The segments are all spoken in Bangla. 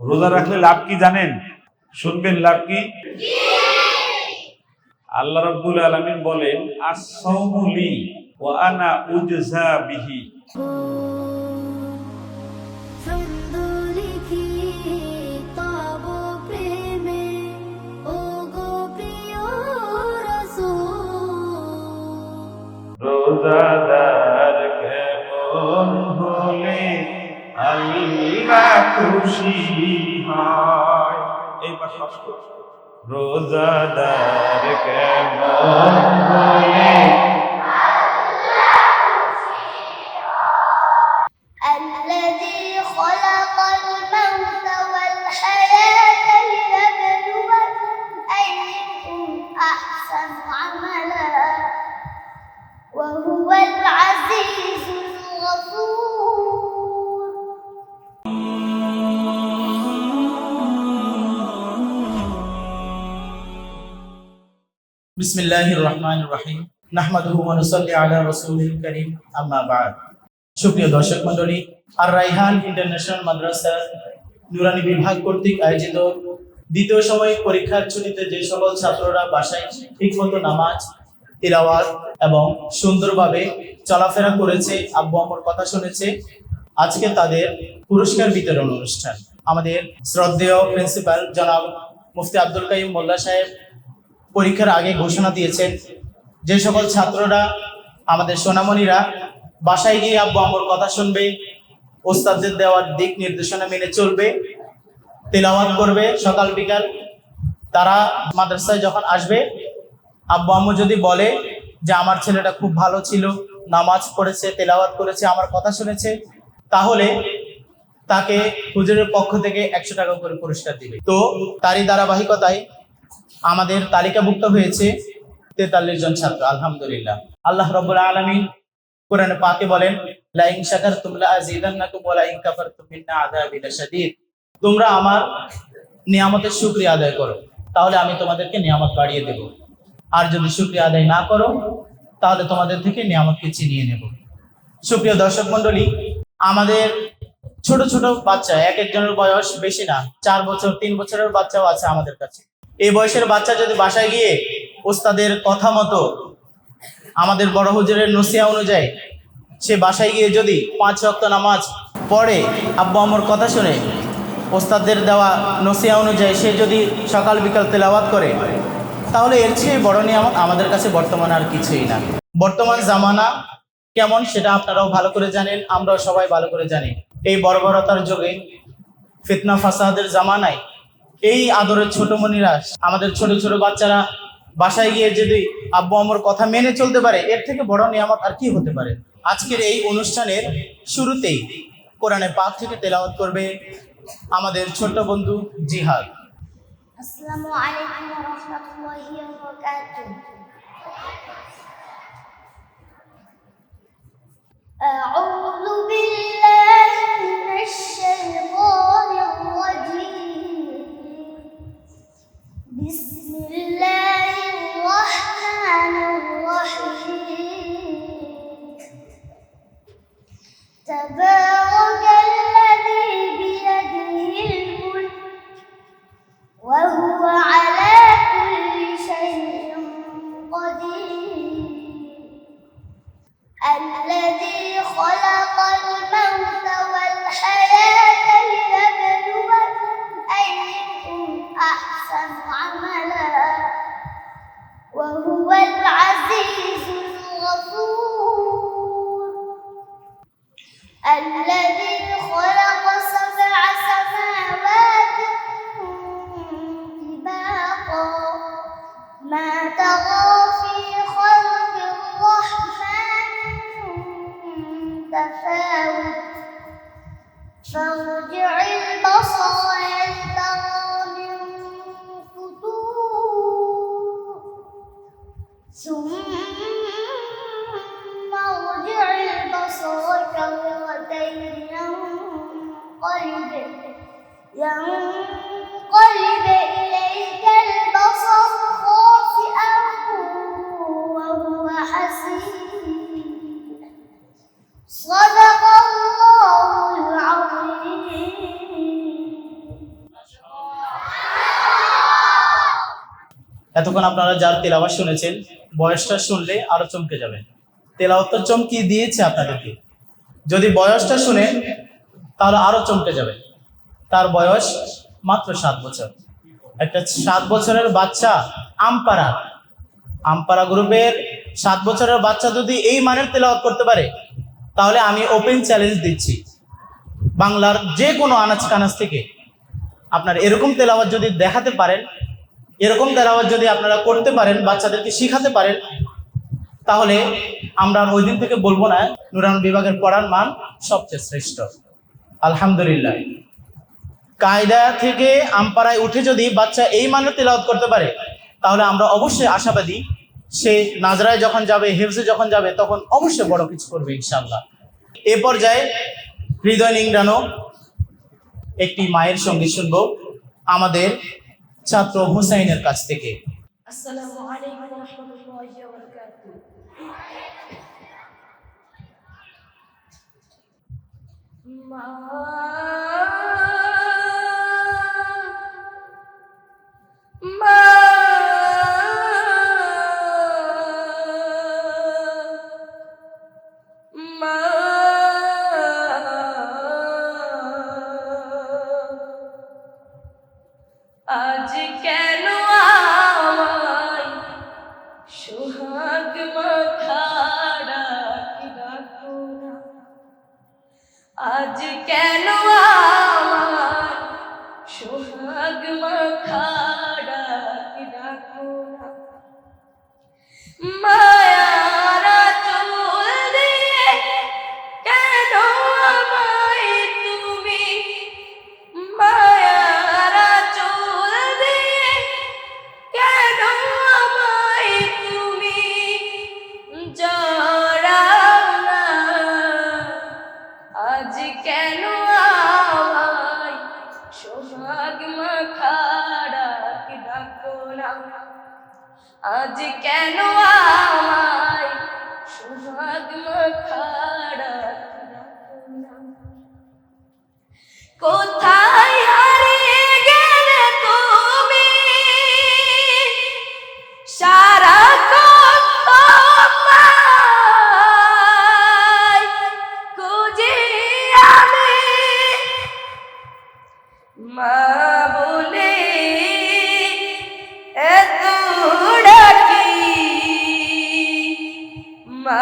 রোজা রাখলে লাভ কি জানেন? শুনবেন লাভ কি? আল্লাহ রাব্বুল আলামিন বলেন আস-সাওমু লি ওয়া আনা উজজা বিহি। সুন্দরী খুশি হয়। এই পাশে কষ্ট রোজাদার কেমন বিসমিল্লাহির রহমানির রহিম নাহমাদুহু ওয়া নুসাল্লি আলা রাসূলিল কারীম, আম্মা বা'দ। সুপ্রিয় দর্শক মণ্ডলী, আর রাইহান ইন্টারন্যাশনাল মাদ্রাসা নুরানি বিভাগ কর্তৃক আয়োজিত দ্বিতীয় সময় পরীক্ষার ছুটিতে যে সকল ছাত্ররা বাসায় ঠিকমতো নামাজ, তিলাওয়াত এবং সুন্দরভাবে চলাফেরা করেছে, আব্বু আম্মুর কথা শুনেছে, আজকে তাদের পুরস্কার বিতরণ অনুষ্ঠান। আমাদের শ্রদ্ধেয় প্রিন্সিপাল জনাব মুফতি আব্দুল কাইম মোল্লা সাহেব পরীক্ষার আগে ঘোষণা দিয়েছেন যে সকল ছাত্ররা, আমাদের সোনামণিরা, বাসায় গিয়ে আব্বু আম্মুর কথা শুনবে, ওস্তাদদের দেওয়ার দিক নির্দেশনা মেনে চলবে, তেলাওয়াত করবে সকাল বিকাল। তারা মাদ্রাসায় যখন আসবে, আব্বু আম্মু যদি বলে যে আমার ছেলেটা খুব ভালো ছিল, নামাজ পড়েছে, তেলাওয়াত করেছে, আমার কথা শুনেছে, তাহলে তাকে হুজুরের পক্ষ থেকে একশো টাকা করে পুরস্কার দিবে। তো তারই ধারাবাহিকতায় আমাদের তালিকাভুক্ত হয়েছে তেতাল্লিশ জন ছাত্র, আলহামদুলিল্লাহ। আল্লাহ রব্বুল আলমিন কোরআনে পাকে বলেন, লাইন শাকার তুমলা আজিদান্নাকুম ওয়া লাইন কাফারতুম তোমরা আমার নিয়ামতের শুকরিয়া আদায় করো, তাহলে আমি তোমাদেরকে নিয়ামত বাড়িয়ে দেব। আর যদি শুকরিয়া আদায় না করো, তাহলে তোমাদের থেকে নিয়ামতকে চিনিয়ে নেব। সুপ্রিয় দর্শক মণ্ডলী, আমাদের ছোট ছোট বাচ্চা এক একজনের বয়স বেশি না, চার বছর, তিন বছরের বাচ্চাও আছে আমাদের কাছে। এই বয়সের বাচ্চা যদি বাসায় গিয়ে ওস্তাদের কথা মতো আমাদের বড় হুজুরের নসিয়া অনুযায়ী সে বাসায় গিয়ে যদি পাঁচ রক্ত নামাজ পড়ে, আব্বু আম্মুর কথা শুনে ওস্তাদের দেওয়া নসিয়া অনুযায়ী সে যদি সকাল বিকাল তেলাওয়াত করে, তাহলে এর চেয়ে বড় নিয়ামত আমাদের কাছে বর্তমানে আর কিছুই না। বর্তমান জামানা কেমন সেটা আপনারাও ভালো করে জানেন, আমরাও সবাই ভালো করে জানি। এই বর্বরতার যুগে ফিতনা ফাসাদের জামানায় এই আদরের ছোট মনিরা আমাদের ছোট ছোট বাচ্চারা বাসায় গিয়ে যদি আব্বু আম্মুর কথা মেনে চলতে পারে এর থেকে বড় নিয়ামত আর কি হতে পারে আজকের এই অনুষ্ঠানের শুরুতেই কোরআনে পাক থেকে তেলাওয়াত করবে আমাদের ছোট্ট বন্ধু জিহাদ السلام عليكم ورحمة الله وبركاته أعوذ بالله من الشيطان الرجيم بسم الله الرحمن الرحيم. تبارك এতক্ষণ আপনারা যার তেলাওয়াত শুনেছেন, বয়সটা শুনলে আরও চমকে যাবেন তেলাওয়াত তো চমকিয়ে দিয়েছে আপনাদেরকে। যদি বয়সটা শুনেন তাহলে আরও চমকে যাবেন তার বয়স মাত্র সাত বছর। একটা সাত বছরের বাচ্চা আমপাড়া। আমপাড়া গ্রুপের সাত বছরের বাচ্চা যদি এই মানের তেলাওয়াত করতে পারে, তাহলে আমি ওপেন চ্যালেঞ্জ দিচ্ছি। বাংলার যে কোনো আনাজ কানাজ থেকে। আপনার এরকম তেলাওয়াত যদি দেখাতে পারেন এরকম তেলাওয়াত যদি আপনারা করতে পারেন, বাচ্চাদেরকে শিখাতে পারেন, তাহলে আমরা ওই দিন থেকে বলব না, নুরান বিভাগের পড়ার মান সবচেয়ে শ্রেষ্ঠ। আলহামদুলিল্লাহ। কায়দা থেকে আমপাড়ায় উঠে যদি বাচ্চা এই মানের তেলাওয়াত করতে পারে, তাহলে আমরা অবশ্যই আশাবাদী, সে নাজরায় যখন যাবে, হেফজে যখন যাবে, তখন অবশ্যই বড় কিছু করবে ইনশাল্লাহ এ পর্যায়ে হৃদয় নিংড়ানো একটি মায়ের সঙ্গে শুনব, আমাদের ছাত্র হুসাইনের কাছ থেকে। মা মা মা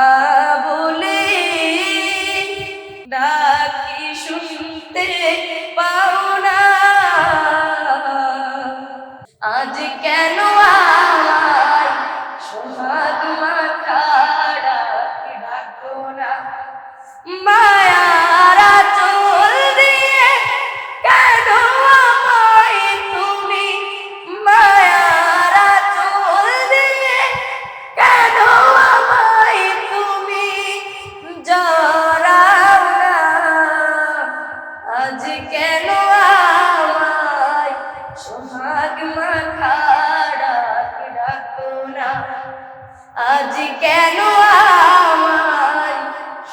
আজ কেন আমায়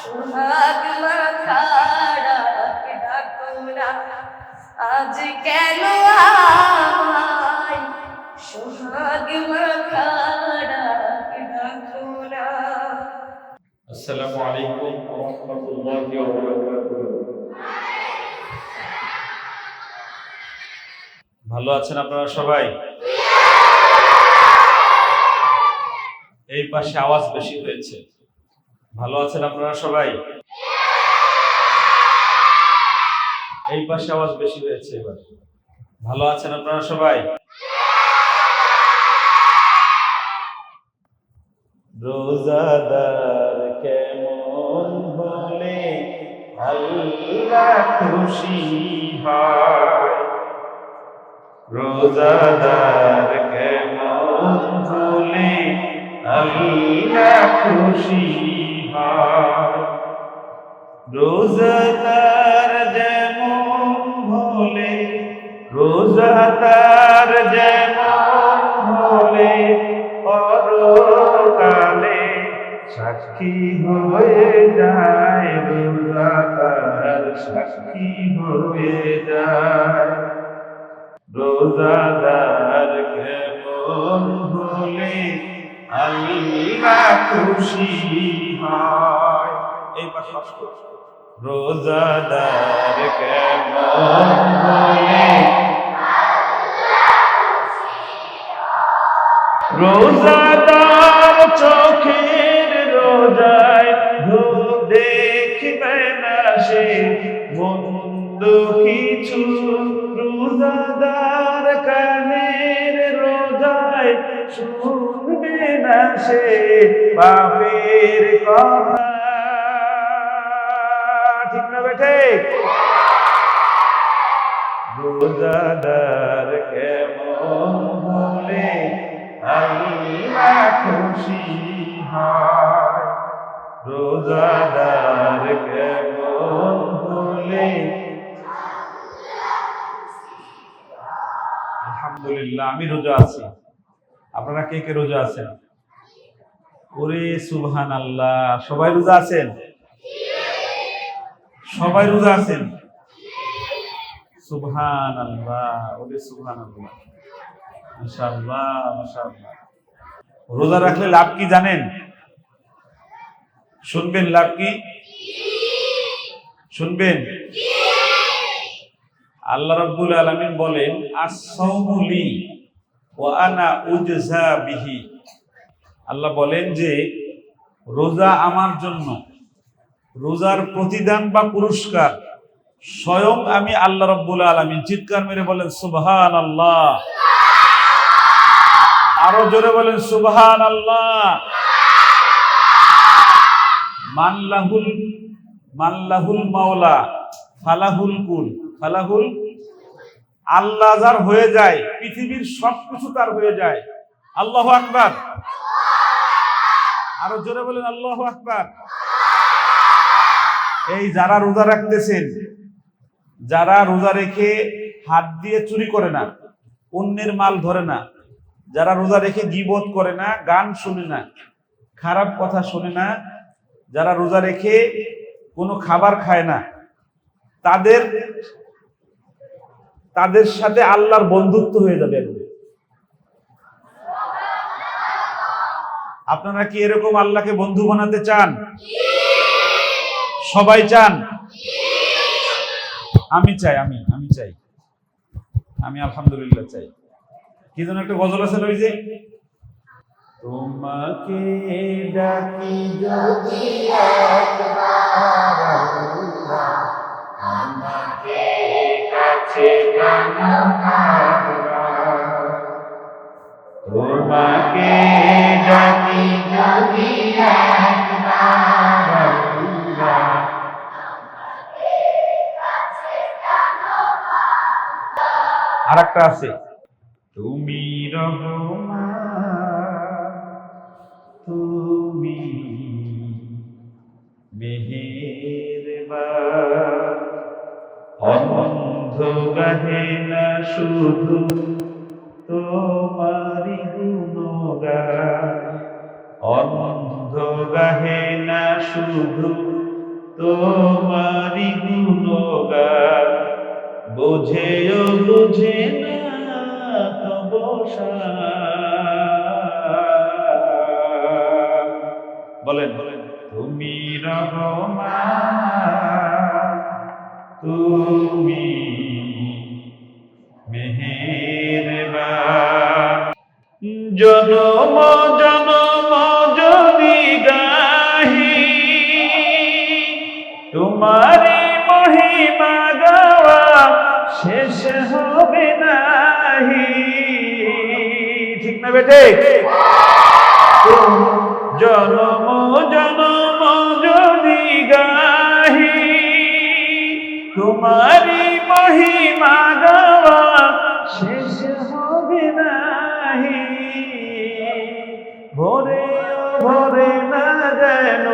সোহাগ মাখা ডাক ডাকো না আজ কেন আমায় সোহাগ না আসসালামু আলাইকুম ওয়া রাহমাতুল্লাহি ভালো আছেন আপনারা সবাই? এই পাশে আওয়াজ বেশি হয়েছে। ভালো আছেন আপনারা সবাই? এই পাশে আওয়াজ বেশি হয়েছে এবার। ভালো আছেন আপনারা সবাই? রোজাদার কেমন হলে আল্লাহ খুশি হয়? রোজাদার কেমন হলে আল্লাহ খুশি হয়। রোজাদার যেমন হলে রোজাদার যেমন হলে পরকালে সাক্ষী হয়ে যায় রোজাদার সাক্ষী হয়ে যায়। রোজাদার কেমন খুশি হয়। এই পাশে কষ্ট রোজাদার কেমন বলে রোজাদার চোখের রোজায় দেখবে না সে। মন্দ কিছু রোজাদার কানের রোজায় শুনবে না সে পাপের কথা। ঠিক না বেঠে রোজাদার কেমন হলে আল্লাহ খুশি হয়। রোজাদার কেমন হলে আলহামদুলিল্লাহ, আমি রোজা আছি। আপনারা কে কে রোজা আছেন? ওরে সুবহান আল্লাহ সবাই রোজা আছেন? সবাই রোজা আছেন? সুবহান আল্লাহ ওরে সুবহান আল্লাহ মাশাআল্লাহ মাশাআল্লাহ। রোজা রাখলে লাভ কি জানেন? শুনবেন লাভ কি? শুনবেন? আল্লাহ রাব্বুল আলামিন বলেন, আস-সাওমু লি ওয়া আনা উজজা বিহি। আল্লাহ বলেন যে, রোজা আমার জন্য, রোজার প্রতিদান বা পুরস্কার, স্বয়ং আমি আল্লাহ রব্বুল আলমিন। চিৎকার মেরে বলেন সুবহান আল্লাহ আরও জোরে বলেন সুবহান আল্লাহ মাল্লাহুল মাল্লাহুল মাওলা, ফালাহুল কুল, ফালাহুল, আল্লাহ যার হয়ে যায়, পৃথিবীর সবকিছু তার হয়ে যায়। আল্লাহ আকবার। আরও জোরে বলেন, আল্লাহ আকবার এই যারা রোজা রাখতেছেন, যারা রোজা রেখে হাত দিয়ে চুরি করে না, অন্যের মাল ধরে না, যারা রোজা রেখে গিবত করে না, গান শুনে না, খারাপ কথা শোনে না, যারা রোজা রেখে কোনো খাবার খায় না, তাদের তাদের সাথে আল্লাহর বন্ধুত্ব হয়ে যাবে একদিন। আপনারা কি এরকম আল্লাহকে বন্ধু বানাতে চান? সবাই চান? আমি চাই, আমি আমি চাই। আমি আলহামদুলিল্লাহ চাই। কি যেন একটা গজল আছে ওই যে, তোমাকে ডাকি যদি আমাকে। তোমাকে একটা আছে। তুমি তুমি অন্ধ গাহে না শুধু তোমারি গুণগান। অন্ধ গাহে না শুধু তোমারি গুণগান। বোঝেও বুঝে না বলেন তুমি রহমান তুমি মেহেরবান। জনম জনম শেষ হবে নাহি। ঠিক না বেটে জনম জনম যদি গাহি তোমারি মহিমা গাওয়া শেষ হবে নাহি। ভোরে ভোরে না যেন,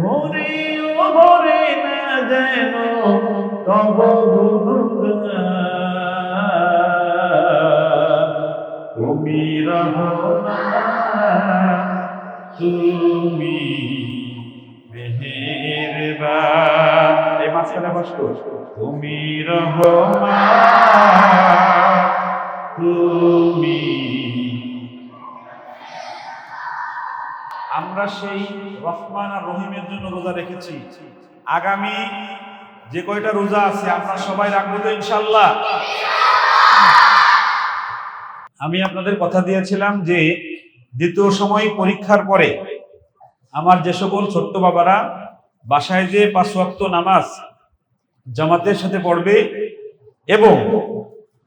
ভোরে ভোরে না যেন, তব তুমি তুমি। আমরা সেই রহমান আর রহিমের জন্য রোজা রেখেছি। আগামী যে কয়টা রোজা আছে, আমরা সবাই রাখব তো ইনশাল্লাহ আমি আপনাদের কথা দিয়েছিলাম যে দ্বিতীয় সময় পরীক্ষার পরে আমার যে সকল ছোট্ট বাবারা বাসায় যে পাঁচ নামাজ জামাতের সাথে পড়বে এবং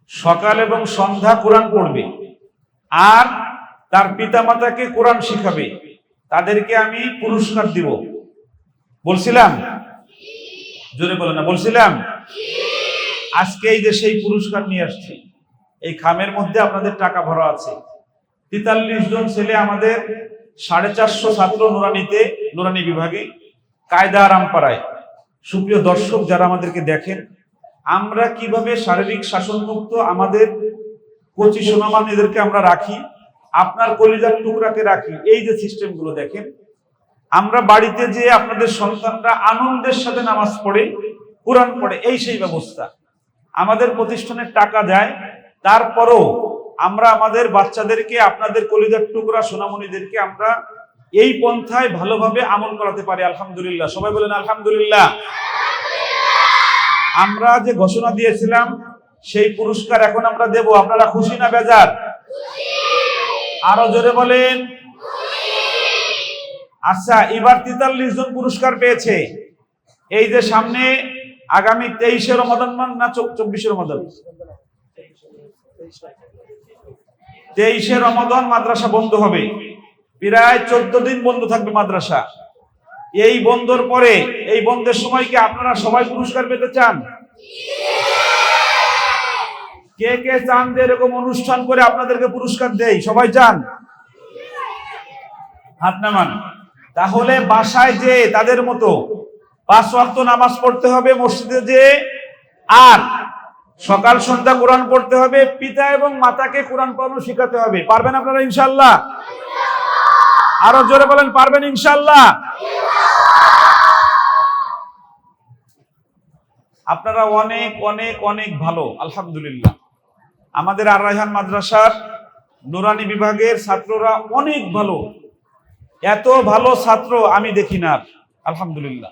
সকাল এবং সন্ধ্যা কোরআন পড়বে। আর তার পিতামাতাকে কোরআন শিখাবে। তাদেরকে আমি পুরস্কার দিব। বলছিলাম? জোরে বলে না, বলছিলাম? আজকে এই যে সেই পুরস্কার নিয়ে আসছি। এই খামের মধ্যে আপনাদের টাকা ভরা আছে। তেতাল্লিশ জন ছেলে আমাদের সাড়ে চারশো ছাত্র নুরানিতে, নুরানি বিভাগে, কায়দা রামপাড়ায় সুপ্রিয় দর্শক যারা আমাদেরকে দেখেন, আমরা কীভাবে শারীরিক শাসনমুক্ত আমাদের কচি সোনামানিদেরকে আমরা রাখি, আপনার কলিজার টুকরাকে রাখি, এই যে সিস্টেমগুলো দেখেন, আমরা বাড়িতে যে আপনাদের সন্তানরা আনন্দের সাথে নামাজ পড়ে, কোরআন পড়ে, এই সেই ব্যবস্থা। আমাদের প্রতিষ্ঠানে টাকা দেয়, তারপরও আমরা আমাদের বাচ্চাদেরকে, আপনাদের কলিজার টুকরা সোনামণিদেরকে আমরা এই পন্থায় ভালোভাবে আমল করাতে পারে, আলহামদুলিল্লাহ। সবাই বলেন আলহামদুলিল্লাহ। আমরা যে ঘোষণা দিয়েছিলাম, সেই পুরস্কার এখন আমরা দেব। আপনারা খুশি না বেজার? আরও জোরে বলেন। আচ্ছা এবার তেতাল্লিশ জন পুরস্কার পেয়েছে। এই যে সামনে আগামী তেইশে রমাদান না চব্বিশে রমাদান? তেইশে রমাদান মাদ্রাসা বন্ধ হবে। প্রায় চোদ্দ দিন বন্ধ থাকবে মাদ্রাসা। এই বন্ধর পরে, এই বন্ধের সময় কি আপনারা সবাই পুরস্কার পেতে চান? কে কে চান যে এরকম অনুষ্ঠান করে আপনাদেরকে পুরস্কার দেই সবাই চান? হাত নামান। তাহলে বাসায় যে তাদের মতো পাঁচ ওয়াক্ত নামাজ পড়তে হবে, মসজিদে যে আর সকাল, সন্ধ্যা কোরআন পড়তে হবে, পিতা এবং মাতাকে কোরআন পড়ানো শেখাতে হবে। পারবেন আপনারা ইনশাল্লাহ আরও জোরে বলেন, পারবেন ইনশাল্লাহ আপনারা অনেক অনেক অনেক ভালো, আলহামদুলিল্লাহ। আমাদের আর রায়হান মাদ্রাসার নুরানি বিভাগের ছাত্ররা অনেক ভালো। এত ভালো ছাত্র আমি দেখি না। আলহামদুলিল্লাহ।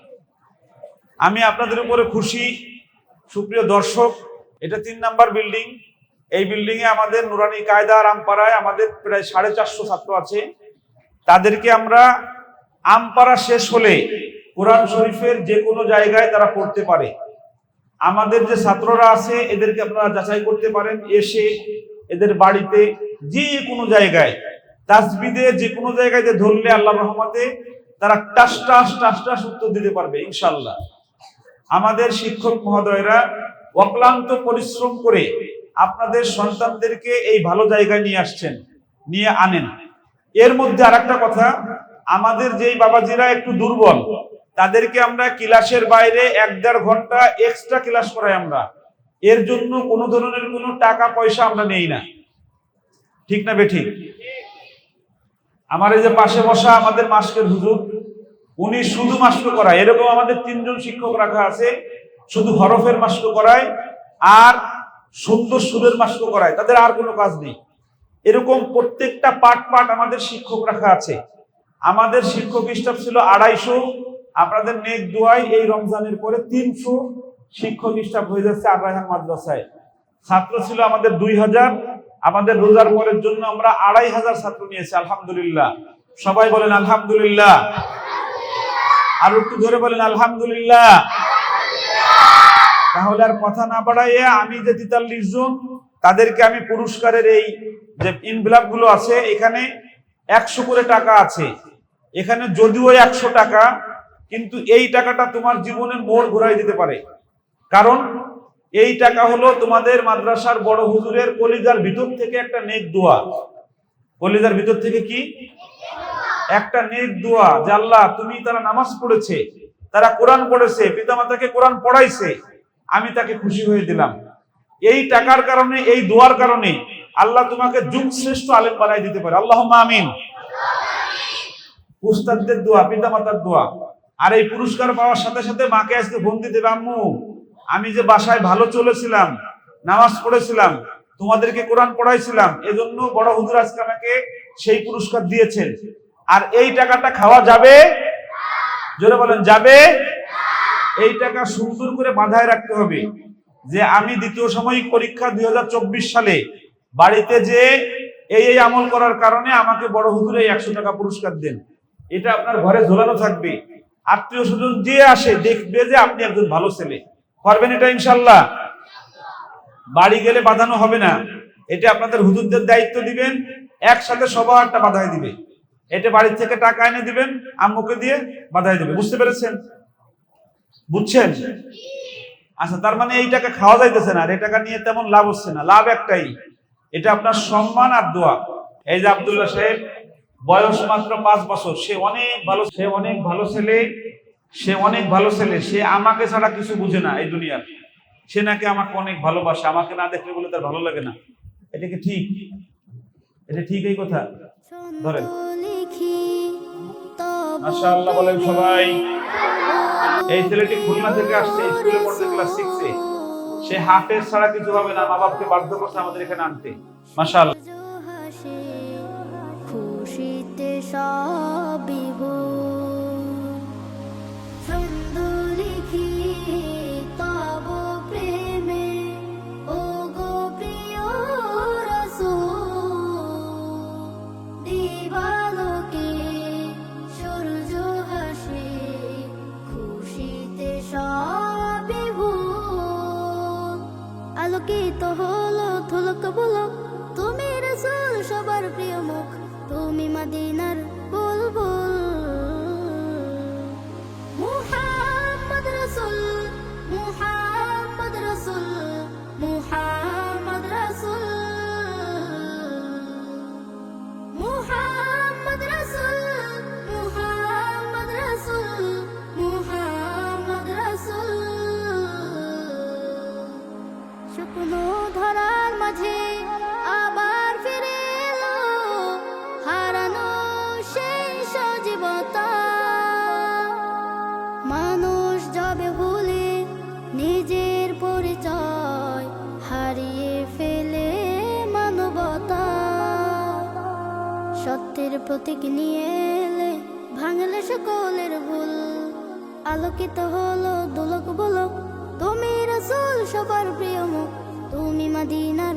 আমি আপনাদের উপরে খুশি, সুপ্রিয় দর্শক, এটা তিন নাম্বার বিল্ডিং। এই বিল্ডিং এ আমাদের নুরানি কায়দা রামপাড়ায় আমাদের প্রায় সাড়ে চারশো ছাত্র আছে। তাদেরকে আমরা আমপাড়া শেষ হলে কোরআন শরীফের যে কোনো জায়গায় তারা পড়তে পারে। আমাদের যে ছাত্ররা আছে, এদেরকে আপনারা যাচাই করতে পারেন। এসে এদের বাড়িতে যে কোনো জায়গায় তাসবিদে যে কোনো জায়গায় যে ধরলে আল্লাহ রহমতে তারা টাস টাস টাস টাস উত্তর দিতে পারবে ইনশাল্লাহ আমাদের শিক্ষক মহোদয়রা অক্লান্ত পরিশ্রম করে আপনাদের সন্তানদেরকে এই ভালো জায়গায় নিয়ে আসছেন, নিয়ে আনেন। এর মধ্যে আরেকটা কথা, আমাদের যেই বাবাজিরা একটু দুর্বল, তাদেরকে আমরা ক্লাসের বাইরে এক দেড় ঘণ্টা এক্সট্রা ক্লাস করাই আমরা। এর জন্য কোনো ধরনের কোনো টাকা পয়সা আমরা নেই না। ঠিক না বেঠিক? আমার এই যে পাশে বসা আমাদের মাস্কের হুজুর, উনি শুধু মাস্ক করায়, এরকম আমাদের তিনজন শিক্ষক রাখা আছে, শুধু হরফের মাস্ক করায় আর সুন্দর সুরের মাস্ক করায়, তাদের আর কোনো কাজ নেই। এরকম প্রত্যেকটা পাট পাট আমাদের শিক্ষক রাখা আছে। আমাদের শিক্ষক স্টাফ ছিল আড়াইশো, আপনাদের নেক দোয়াই এই রমজানের পরে তিনশো শিক্ষক স্টাফ হয়ে যাচ্ছে আব্রাহাম মাদ্রাসায়। ছাত্র ছিল আমাদের দুই হাজার, আমাদের রোজার পরের জন্য আমরা আড়াই হাজার ছাত্র নিয়েছি, আলহামদুলিল্লাহ। সবাই বলেন আলহামদুলিল্লাহ। আর একটু ধরে বলেন আলহামদুলিল্লাহ। তাহলে আর কথা না বাড়াইয়ে আমি যে তেতাল্লিশ জন তাদেরকে আমি পুরস্কারের এই যে ইনভেলাপগুলো আছে, এখানে একশো করে টাকা আছে। এখানে যদিও একশো টাকা, কিন্তু এই টাকাটা তোমার জীবনের মোড় ঘুরাই দিতে পারে। কারণ এই টাকা হলো তোমাদের মাদ্রাসার বড় হুজুরের কলিজার ভিতর থেকে একটা নেক দোয়া। কলিজার ভিতর থেকে কি? একটা নেক দোয়া যে আল্লাহ, তুমি তারা নামাজ পড়েছে, তারা কোরআন পড়েছে, পিতামাতাকে কোরআন পড়াইছে, আমি তাকে খুশি হয়ে দিলাম। এই টাকার কারণে, এই দোয়ার কারণে আল্লাহ তোমাকে যুগ শ্রেষ্ঠ আলেম বানাই দিতে পারে। আল্লাহ আমিন। উস্তাদদের দোয়া পিতা মাতার দোয়া। আর এই পুরস্কার পাওয়ার সাথে সাথে মাকে আজকে ফোন দিতে আম্মু, আমি যে বাসায় ভালো চলেছিলাম, নামাজ পড়েছিলাম, তোমাদেরকে কোরআন পড়াইছিলাম, এজন্য বড় হুজুর আজকে আমাকে সেই পুরস্কার দিয়েছেন। আর এই টাকাটা খাওয়া যাবে? জোরে বলেন, যাবে? এই টাকা সুন্দর করে বাঁধায় রাখতে হবে। যে আমি দ্বিতীয় সাময়িক পরীক্ষা দুই হাজার চব্বিশ সালে বাড়িতে যে এই এই আমল করার কারণে আমাকে বড় হুজুরে একশো টাকা পুরস্কার দেন। এটা আপনার ঘরে ঝোলানো থাকবে। আত্মীয় স্বজন যে আসে দেখবে যে আপনি একজন ভালো ছেলে। পারবেন এটা ইনশাল্লাহ বাড়ি গেলে বাঁধানো হবে না। এটা আপনাদের হুজুরদের দায়িত্ব দিবেন। একসাথে সবারটা বাধাই দিবে। এটা বাড়ির থেকে টাকা এনে দিবেন, আম্মুকে দিয়ে বাধাই দিবে। বুঝতে পেরেছেন? বুঝছেন? আচ্ছা তার মানে এই টাকা খাওয়া যাইতেছে না আর এই টাকা নিয়ে তেমন লাভ হচ্ছে না। লাভ একটাই, এটা আপনার সম্মান আর দোয়া। এই যে আব্দুল্লাহ সাহেব, বয়স মাত্র পাঁচ বছর, সে অনেক ভালো, সে অনেক ভালো ছেলে, সে অনেক ভালো ছেলে, সে আমাকে ছাড়া কিছু বুঝে না এই দুনিয়ার। সে নাকি আমাকে অনেক ভালোবাসে, আমাকে না দেখলে বলে তার ভালো লাগে না। এটা কি ঠিক? এটা ঠিক এই কথা? ধরেন। মাশাআল্লাহ বলেন সবাই। এই ছেলেটি খুলনা থেকে আসছে স্কুলে পড়তে ক্লাস সিক্সে সে হাফেজ ছাড়া কিছু হবে না মা বাপকে বাধ্য করছে আমাদের এখানে আনতে। মাশাআল্লাহ। খুশিতে সব শুকনো ধরার মাঝে আবার হারানো মানুষ নিজের পরিচয় হারিয়ে ফেলে মানবতা। সত্যের প্রতীক নিয়ে এলে ভাঙলে সকলের ভুল। আলোকিত হলো দুলক বলক তুমি রসুল, সবার প্রিয় মুখ। তুমি মদিনার